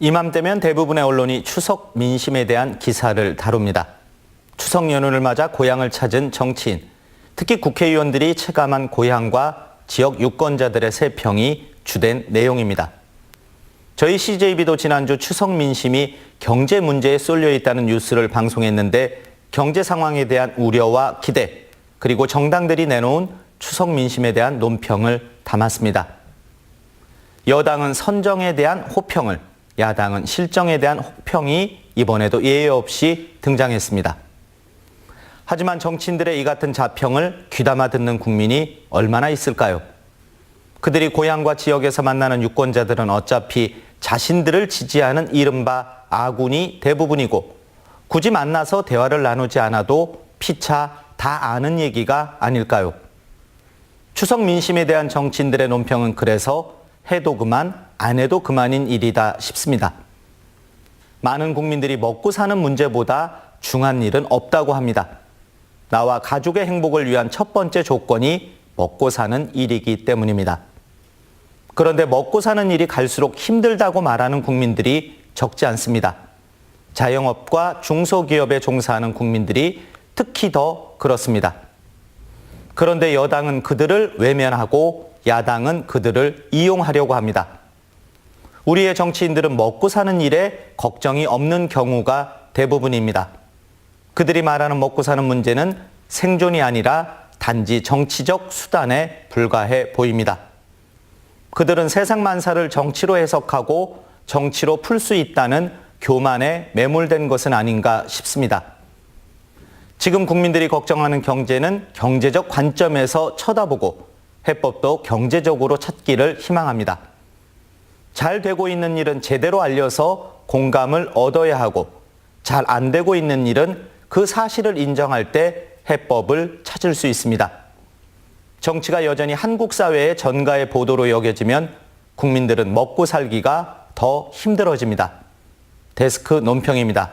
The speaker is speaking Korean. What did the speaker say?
이맘때면 대부분의 언론이 추석 민심에 대한 기사를 다룹니다. 추석 연휴를 맞아 고향을 찾은 정치인, 특히 국회의원들이 체감한 고향과 지역 유권자들의 세평이 주된 내용입니다. 저희 CJB도 지난주 추석 민심이 경제 문제에 쏠려 있다는 뉴스를 방송했는데 경제 상황에 대한 우려와 기대, 그리고 정당들이 내놓은 추석 민심에 대한 논평을 담았습니다. 여당은 선정에 대한 호평을, 야당은 실정에 대한 혹평이 이번에도 예외 없이 등장했습니다. 하지만 정치인들의 이 같은 자평을 귀담아 듣는 국민이 얼마나 있을까요? 그들이 고향과 지역에서 만나는 유권자들은 어차피 자신들을 지지하는 이른바 아군이 대부분이고 굳이 만나서 대화를 나누지 않아도 피차 다 아는 얘기가 아닐까요? 추석 민심에 대한 정치인들의 논평은 그래서 해도 그만, 안 해도 그만인 일이다 싶습니다. 많은 국민들이 먹고 사는 문제보다 중한 일은 없다고 합니다. 나와 가족의 행복을 위한 첫 번째 조건이 먹고 사는 일이기 때문입니다. 그런데 먹고 사는 일이 갈수록 힘들다고 말하는 국민들이 적지 않습니다. 자영업과 중소기업에 종사하는 국민들이 특히 더 그렇습니다. 그런데 여당은 그들을 외면하고 야당은 그들을 이용하려고 합니다. 우리의 정치인들은 먹고 사는 일에 걱정이 없는 경우가 대부분입니다. 그들이 말하는 먹고 사는 문제는 생존이 아니라 단지 정치적 수단에 불과해 보입니다. 그들은 세상 만사를 정치로 해석하고 정치로 풀 수 있다는 교만에 매몰된 것은 아닌가 싶습니다. 지금 국민들이 걱정하는 경제는 경제적 관점에서 쳐다보고 해법도 경제적으로 찾기를 희망합니다. 잘 되고 있는 일은 제대로 알려서 공감을 얻어야 하고 잘 안 되고 있는 일은 그 사실을 인정할 때 해법을 찾을 수 있습니다. 정치가 여전히 한국 사회의 전가의 보도로 여겨지면 국민들은 먹고 살기가 더 힘들어집니다. 데스크 논평입니다.